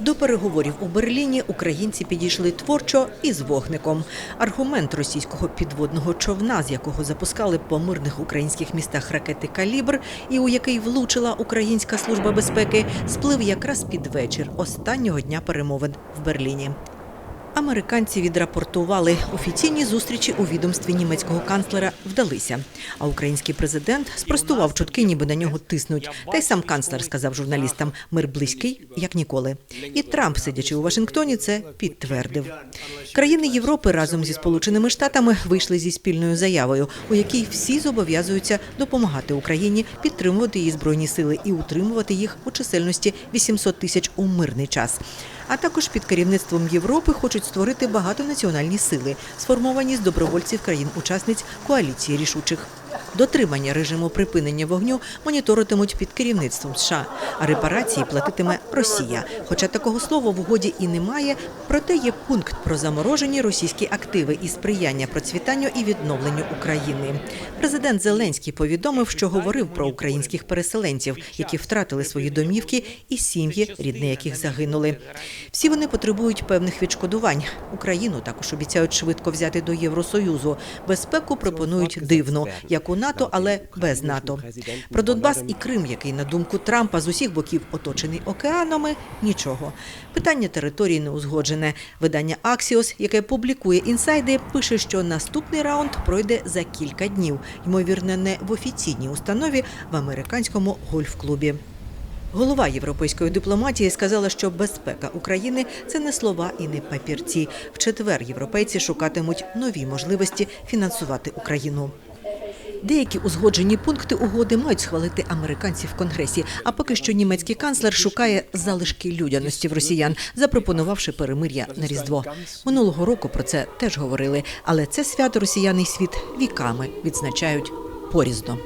До переговорів у Берліні українці підійшли творчо і з вогником. Аргумент російського підводного човна, з якого запускали по мирних українських містах ракети Калібр, і у який влучила Українська служба безпеки, сплив якраз під вечір останнього дня перемовин в Берліні. Американці відрапортували офіційні зустрічі у відомстві німецького канцлера вдалися. А український президент спростував чутки, ніби на нього тиснуть. Та й сам канцлер сказав журналістам: мир близький, як ніколи. І Трамп, сидячи у Вашингтоні, це підтвердив. Країни Європи разом зі Сполученими Штатами вийшли зі спільною заявою, у якій всі зобов'язуються допомагати Україні підтримувати її збройні сили і утримувати їх у чисельності 800 тисяч у мирний час. А також під керівництвом Європи хочуть створити багатонаціональні сили, сформовані з добровольців країн-учасниць коаліції рішучих. Дотримання режиму припинення вогню моніторитимуть під керівництвом США, а репарації платитиме Росія. Хоча такого слова в угоді і немає, проте є пункт про заморожені російські активи і сприяння процвітанню і відновленню України. Президент Зеленський повідомив, що говорив про українських переселенців, які втратили свої домівки і сім'ї, рідни яких загинули. Всі вони потребують певних відшкодувань. Україну також обіцяють швидко взяти до Євросоюзу. Безпеку пропонують дивно, як у НАТО, але без НАТО. Про Донбас і Крим, який на думку Трампа з усіх боків оточений океанами, нічого. Питання території не узгоджене. Видання Axios, яке публікує інсайди, пише, що наступний раунд пройде за кілька днів. Ймовірно, не в офіційній установі в американському гольф-клубі. Голова європейської дипломатії сказала, що безпека України це не слова і не папірці. В четвер європейці шукатимуть нові можливості фінансувати Україну. Деякі узгоджені пункти угоди мають схвалити американці в конгресі. А поки що німецький канцлер шукає залишки людяності в росіян, запропонувавши перемир'я на різдво. Минулого року про це теж говорили, але це свято росіяни світ віками відзначають порізно.